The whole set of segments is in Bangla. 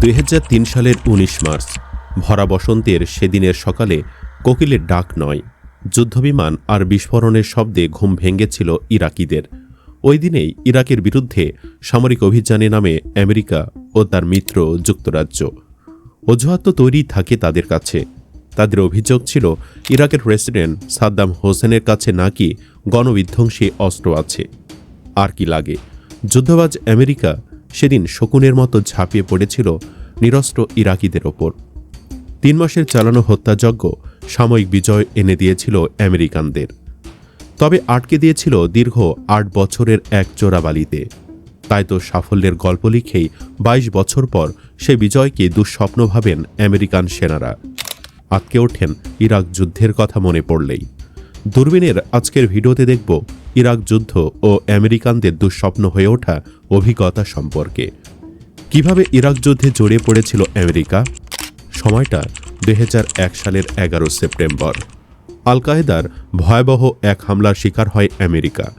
দুই হাজার তিন সালের ১৯ মার্চ, ভরা বসন্তের সেদিনের সকালে কোকিলের ডাক নয়, যুদ্ধবিমান আর বিস্ফোরণের শব্দে ঘুম ভেঙেছিল ইরাকিদের। ওই দিনেই ইরাকের বিরুদ্ধে সামরিক অভিযানে নামে আমেরিকা ও তার মিত্র যুক্তরাজ্য। অজুহাত তো তৈরি থাকে তাদের কাছে। তাদের অভিযোগ ছিল, ইরাকের প্রেসিডেন্ট সাদ্দাম হোসেনের কাছে নাকি গণবিধ্বংসী অস্ত্র আছে। আর কি লাগে? যুদ্ধবাজ আমেরিকা সেদিন শকুনের মতো ঝাঁপিয়ে পড়েছিল নিরস্ত্র ইরাকিদের ওপর। তিন মাসের চালানো হত্যাযজ্ঞ সাময়িক বিজয় এনে দিয়েছিল আমেরিকানদের। তবে আটকে দিয়েছিল দীর্ঘ আট বছরের এক চোরাবালিতে তাই তো সাফল্যের গল্প লিখেই ২২ বছর পর সে বিজয়কে দুঃস্বপ্ন ভাবেন আমেরিকান সেনারা। আটকে ওঠেন ইরাক যুদ্ধের কথা মনে পড়লেই। দূরবীনের আজকের ভিডিওতে দেখব ইরাক যুদ্ধ ও আমেরিকানদের দুঃস্বপ্ন হয়ে ওঠা অভিজ্ঞতা সম্পর্কে। কীভাবে ইরাক যুদ্ধে জড়িয়ে পড়েছিল আমেরিকা? সময়টা দুই হাজার এক সালের এগারো সেপ্টেম্বর। আল কায়েদার ভয়াবহ এক হামলার শিকার হয় আমেরিকা।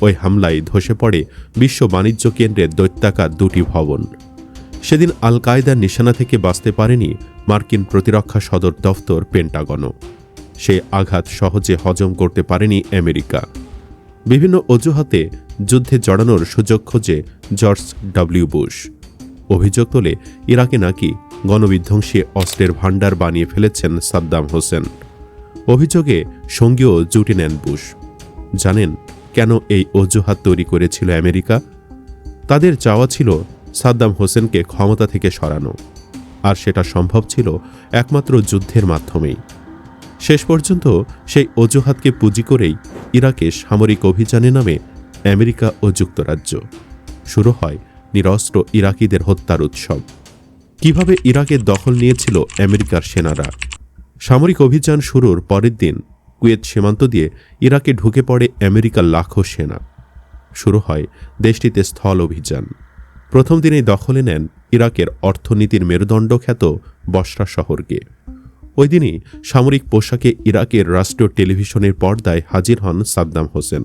ওই হামলায় ধসে পড়ে বিশ্ব বাণিজ্য কেন্দ্রের দৈত্যাকার দুটি ভবন। সেদিন আল কায়েদার নিশানা থেকে বাঁচতে পারেনি মার্কিন প্রতিরক্ষা সদর দফতর পেন্টাগনও। সে আঘাত সহজে হজম করতে পারেনি আমেরিকা। বিভিন্ন অজুহাতে যুদ্ধে জড়ানোর সুযোগ খোঁজে জর্জ ডব্লিউ বুশ। অভিযোগ তোলে, ইরাকে নাকি গণবিধ্বংসী অস্ত্রের ভাণ্ডার বানিয়ে ফেলেছেন সাদ্দাম হোসেন। অভিযোগে সঙ্গীও জুটি নেন বুশ। জানেন, কেন এই অজুহাত তৈরি করেছিল আমেরিকা? তাদের চাওয়া ছিল সাদ্দাম হোসেনকে ক্ষমতা থেকে সরানো। আর সেটা সম্ভব ছিল একমাত্র যুদ্ধের মাধ্যমেই। শেষ পর্যন্ত সেই অজুহাতকে পুঁজি করেই ইরাকে সামরিক অভিযানে নামে আমেরিকা ও যুক্তরাজ্য। শুরু হয় নিরস্ত্র ইরাকিদের হত্যার উৎসব। কীভাবে ইরাকের দখল নিয়েছিল আমেরিকার সেনারা? সামরিক অভিযান শুরুর পরের দিন কুয়েত সীমান্ত দিয়ে ইরাকে ঢুকে পড়ে আমেরিকার লাখো সেনা। শুরু হয় দেশটিতে স্থল অভিযান। প্রথম দিনেই দখলে নেন ইরাকের অর্থনীতির মেরুদণ্ড খ্যাত বসরা শহরকে। ওই দিনই সামরিক পোশাকে ইরাকের রাষ্ট্রীয় টেলিভিশনের পর্দায় হাজির হন সাদ্দাম হোসেন।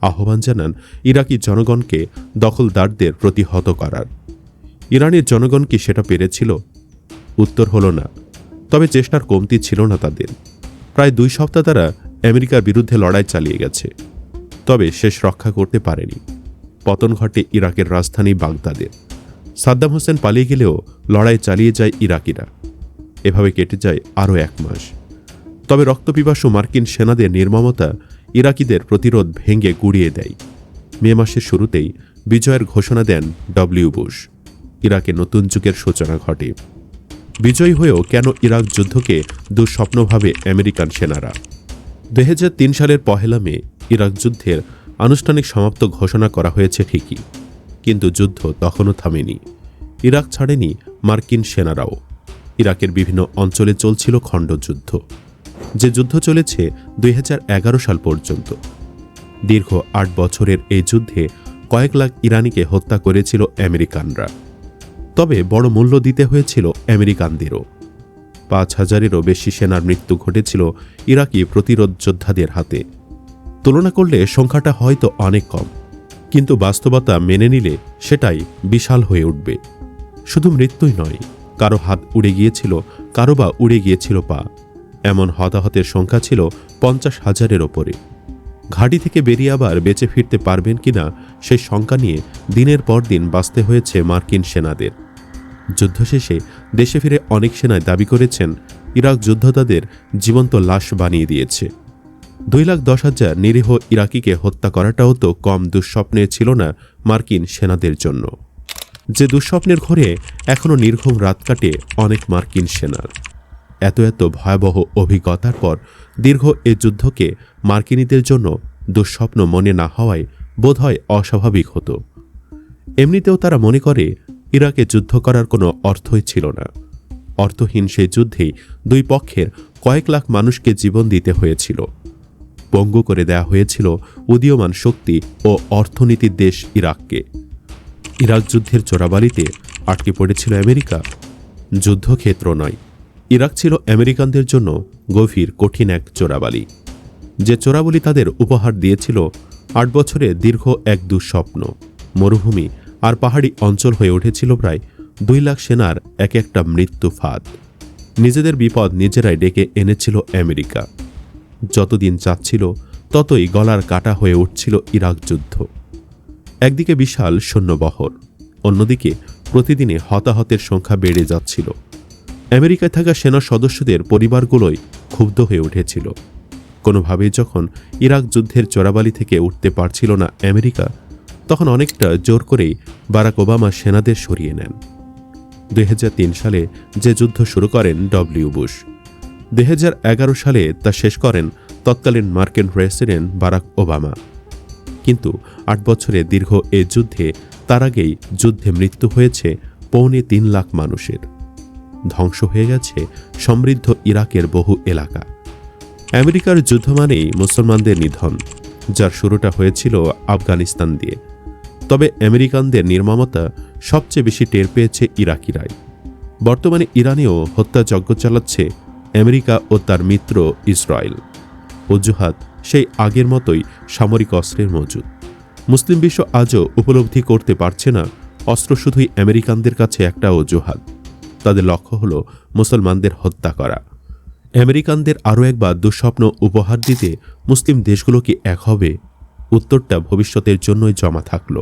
আহ্বান জানান ইরাকি জনগণকে দখলদারদের প্রতিহত করার। ইরানের জনগণ কি সেটা পেরেছিল? উত্তর হল না। তবে চেষ্টার কমতি ছিল না তাদের। প্রায় দুই সপ্তাহ তারা আমেরিকার বিরুদ্ধে লড়াই চালিয়ে গেছে। তবে শেষ রক্ষা করতে পারেনি। পতন ঘটে ইরাকের রাজধানী বাগদাদের। সাদ্দাম হোসেন পালিয়ে গেলেও লড়াই চালিয়ে যায় ইরাকিরা। এভাবে কেটে যায় আরও এক মাস। তবে রক্তপিপাসু মার্কিন সেনাদের নির্মমতা ইরাকিদের প্রতিরোধ ভেঙে গুড়িয়ে দেয়। মে মাসের শুরুতেই বিজয়ের ঘোষণা দেন ডব্লিউ বুশ। ইরাকে নতুন যুগের সূচনা ঘটে। বিজয়ী হয়েও কেন ইরাক যুদ্ধকে দুঃস্বপ্নভাবে আমেরিকান সেনারা? দু তিন সালের পহেলা মে ইরাক যুদ্ধের আনুষ্ঠানিক সমাপ্ত ঘোষণা করা হয়েছে ঠিকই। কিন্তু যুদ্ধ তখনও থামেনি। ইরাক ছাড়েনি মার্কিন সেনারাও। ইরাকের বিভিন্ন অঞ্চলে চলছিল খণ্ডযুদ্ধ। যে যুদ্ধ চলেছে দুই হাজার এগারো সাল পর্যন্ত। দীর্ঘ আট বছরের এই যুদ্ধে কয়েক লাখ ইরানিকে হত্যা করেছিল আমেরিকানরা। তবে বড় মূল্য দিতে হয়েছিল আমেরিকানদেরও। পাঁচ হাজারেরও বেশি সেনার মৃত্যু ঘটেছিল ইরাকি প্রতিরোধ যোদ্ধাদের হাতে। তুলনা করলে সংখ্যাটা হয়তো অনেক কম, কিন্তু বাস্তবতা মেনে নিলে সেটাই বিশাল হয়ে উঠবে। শুধু মৃত্যুই নয় কারও হাত উড়ে গিয়েছিল, কারও বা উড়ে গিয়েছিল পা। এমন হতাহতের সংখ্যা ছিল পঞ্চাশ হাজারের ওপরে। ঘাঁটি থেকে বেরিয়ে আবার বেঁচে ফিরতে পারবেন কিনা সেই শঙ্কা নিয়ে দিনের পর দিন বাঁচতে হয়েছে মার্কিন সেনাদের। যুদ্ধ শেষে দেশে ফিরে অনেক সেনায় দাবি করেছেন, ইরাক যুদ্ধ তাদের জীবন্ত লাশ বানিয়ে দিয়েছে। দুই লাখ দশ হাজার নিরীহ ইরাকিকে হত্যা করাটাও তো কম দুঃস্বপ্নে ছিল না মার্কিন সেনাদের জন্য। যে দুঃস্বপ্নের ঘরে এখনও নির্ঘুম রাত কাটে অনেক মার্কিন সেনার। এত এত ভয়াবহ অভিজ্ঞতার পর দীর্ঘ এ যুদ্ধকে মার্কিনীদের জন্য দুঃস্বপ্ন মনে না হওয়ায় বোধহয় অস্বাভাবিক হতো। এমনিতেও তারা মনে করে, ইরাকে যুদ্ধ করার কোনো অর্থই ছিল না। অর্থহীন সেই যুদ্ধেই দুই পক্ষের কয়েক লাখ মানুষকে জীবন দিতে হয়েছিল। পঙ্গু করে দেয়া হয়েছিল উদীয়মান শক্তি ও অর্থনীতির দেশ ইরাককে। ইরাক যুদ্ধের চোরাবালিতে আটকে পড়েছিল আমেরিকা। যুদ্ধক্ষেত্র নয়। ইরাক ছিল আমেরিকানদের জন্য গভীর, কঠিন এক চোরাবালি। যে চোরাবলি তাদের উপহার দিয়েছিল আট বছরে দীর্ঘ এক দুঃস্বপ্ন। মরুভূমি আর পাহাড়ি অঞ্চল হয়ে উঠেছিল প্রায় দুই লাখ সেনার এক একটা মৃত্যু ফাঁদ। নিজেদের বিপদ নিজেরাই ডেকে এনেছিল আমেরিকা। যতদিন চাচ্ছিল, ততই গলার কাটা হয়ে উঠছিল ইরাক যুদ্ধ। একদিকে বিশাল সৈন্যবহর, অন্যদিকে প্রতিদিনে হতাহতের সংখ্যা বেড়ে যাচ্ছিল। আমেরিকায় থাকা সেনা সদস্যদের পরিবারগুলোই ক্ষুব্ধ হয়ে উঠেছিল। কোনোভাবেই যখন ইরাক যুদ্ধের চোরাবালি থেকে উঠতে পারছিল না আমেরিকা, তখন অনেকটা জোর করেই বারাক ওবামা সেনাদের সরিয়ে নেন। দু হাজার তিন সালে যে যুদ্ধ শুরু করেন ডব্লিউ বুশ, দুই সালে তা শেষ করেন তৎকালীন মার্কিন প্রেসিডেন্ট বারাক ওবামা। কিন্তু আট বছরে দীর্ঘ এ যুদ্ধে তার আগেই যুদ্ধে মৃত্যু হয়েছে পৌনে তিন লাখ মানুষের। ধ্বংস হয়ে গেছে সমৃদ্ধ ইরাকের বহু এলাকা। আমেরিকার যুদ্ধ মানেই মুসলমানদের নিধন, যার শুরুটা হয়েছিল আফগানিস্তান দিয়ে। তবে আমেরিকানদের নির্মমতা সবচেয়ে বেশি টের পেয়েছে ইরাকিরাই। বর্তমানে ইরানেও হত্যাযজ্ঞ চালাচ্ছে আমেরিকা ও তার মিত্র ইসরায়েল। অজুহাত সেই আগের মতোই সামরিক অস্ত্রের মজুদ। মুসলিম বিশ্ব আজও উপলব্ধি করতে পারছে না অস্ত্র শুধুই আমেরিকানদের কাছে একটা অজুহাত। তাদের লক্ষ্য হল মুসলমানদের হত্যা করা। আমেরিকানদের আরও একবার দুঃস্বপ্ন উপহার দিতে মুসলিম দেশগুলো কি এক হবে? উত্তরটা ভবিষ্যতের জন্যই জমা থাকল।